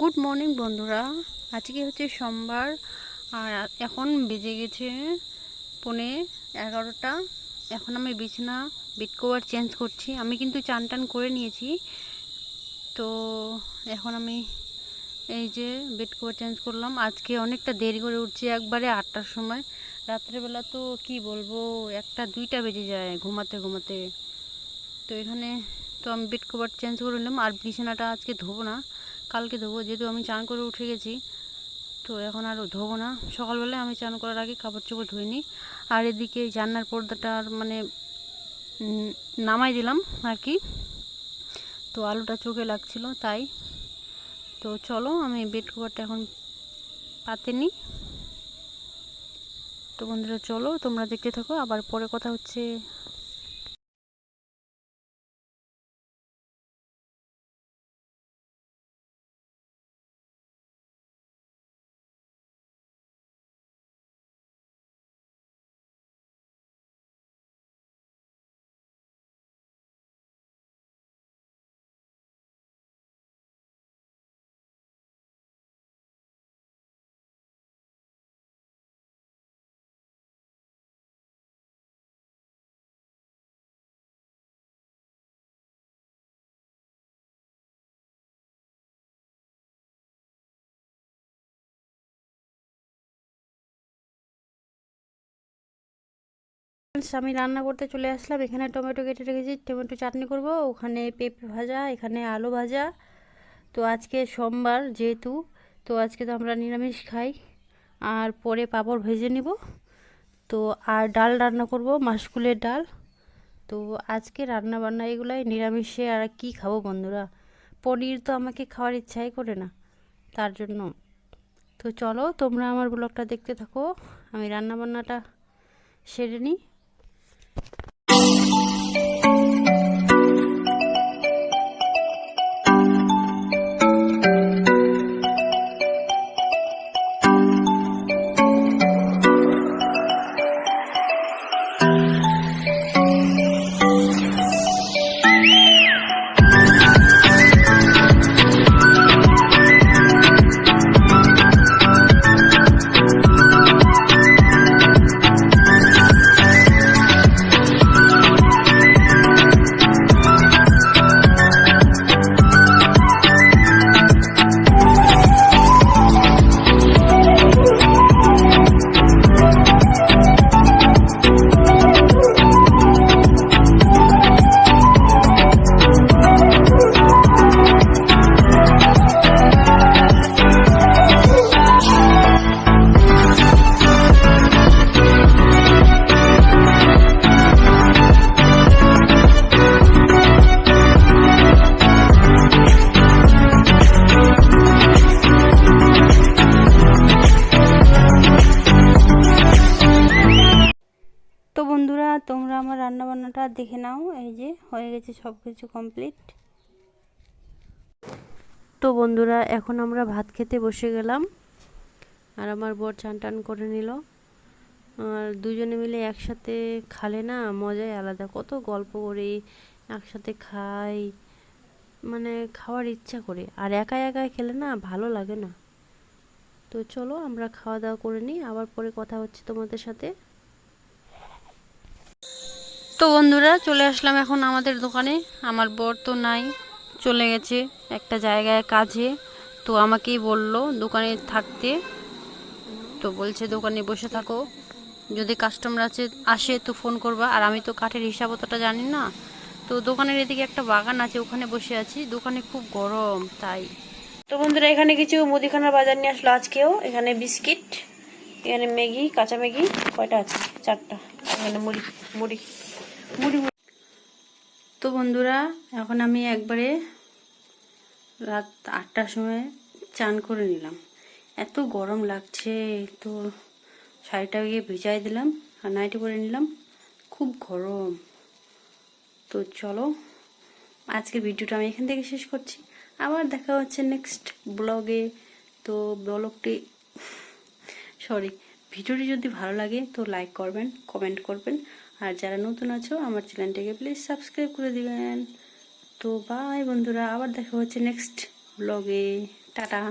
Good morning বন্ধুরা। আজকে হচ্ছে সোমবার, আর এখন বেজে গেছে পৌনে এগারোটা। এখন আমি বিছানা বেড কভার চেঞ্জ করছি। আমি কিন্তু চান টান করে নিয়েছি। তো এখন আমি এই যে বেড কভার চেঞ্জ করলাম। আজকে অনেকটা দেরি করে উঠছি, একবারে আটটার সময়। রাত্রেবেলা তো কি বলব, একটা দুইটা বেজে যায় ঘুমাতে ঘুমাতে। তো এখানে তো আমি বেড কভার চেঞ্জ করে নিলাম। আর বিছানাটা আজকে ধোবো না। কালকে ধোবো, যেহেতু আমি চান করে উঠে গেছি, তো এখন আর ধোবো না। সকালবেলায় আমি চান করার আগে কাপড় চোপড় ধুয়ে নিই। আর এদিকে জান্নার পর্দাটা আর মানে নামাই দিলাম আর কি। তো আলুটা চোখে লাগছিল, তাই। তো চলো, আমি বেড কভারটা এখন পাতে নিই। তো বন্ধুরা, চলো, তোমরা দেখতে থাকো। আবার পরে কথা হচ্ছে। আমি রান্না করতে চলে আসলাম। এখানে টমেটো কেটে রেখেছি, টমেটো চাটনি করব। ওখানে পেঁপে ভাজা, এখানে আলু ভাজা। তো আজকে সোমবার যেহেতু, তো আজকে তো আমরা নিরামিষ খাই। আর পরে পাঁপড় ভেজে নিব। তো আর ডাল রান্না করব মাসকুলের ডাল। তো আজকে রান্না বান্না এগুলাই, নিরামিষে আর কি খাব বন্ধুরা? পনির তো আমাকে খাওয়ার ইচ্ছাই করে না, তার জন্য। তো চলো, তোমরা আমার ব্লগটা দেখতে থাকো। আমি রান্না বান্নাটা সেরে নিই। তোমরা আমার রান্না বান্নাটা দেখে নাও, এই যে হয়ে গেছে সব কিছু কমপ্লিট তো বন্ধুরা, এখন আমরা ভাত খেতে বসে গেলাম, আর আমার বর চান টান করে নিল। আর দুজনে মিলে একসাথে খালে না, মজাই আলাদা। কত গল্প করি, একসাথে খাই মানে খাওয়ার ইচ্ছা করে। আর একা একা খেলে না, ভালো লাগে না। তো চলো আমরা খাওয়া দাওয়া করে নিই, আবার পরে কথা হচ্ছে তোমাদের সাথে। তো বন্ধুরা, চলে আসলাম এখন আমাদের দোকানে। আমার বর তো নাই, চলে গেছে একটা জায়গায় কাজে। তো আমাকেই বলল দোকানে থাকতে। তো বলছে, দোকানে বসে থাকো। যদি কাস্টমার আছে, আসে তো ফোন করবা। আর আমি তো কাঠের হিসাব অতটা জানি না। তো দোকানের এদিকে একটা বাগান আছে, ওখানে বসে আছি। দোকানে খুব গরম, তাই। তো বন্ধুরা, এখানে কিছু মুদিখানার বাজার নিয়ে আসলো আজকেও। এখানে বিস্কিট, এখানে ম্যাগি, কাঁচা ম্যাগি, কয়টা আছে? চারটা। এখানে মুড়ি মুড়ি। তো বন্ধুরা, এখন আমি একবারে রাত আটটার সময় চান করে নিলাম। এত গরম লাগছে, তো শাড়িটা গিয়ে ভিজাই দিলাম আর নাইটি পরে নিলাম। খুব গরম। তো চলো, আজকের ভিডিওটা আমি এখান থেকে শেষ করছি। আবার দেখা হচ্ছে নেক্সট ব্লগে। তো ব্লগটি, সরি ভিডিওটি যদি ভালো লাগে তো লাইক করবেন কমেন্ট করবেন। আর যারা নতুন আছো, আমার চ্যানেলটাকে প্লিজ সাবস্ক্রাইব করে দিবেন। তো বাই বন্ধুরা, আবার দেখা হচ্ছে নেক্সট ব্লগে টাটা।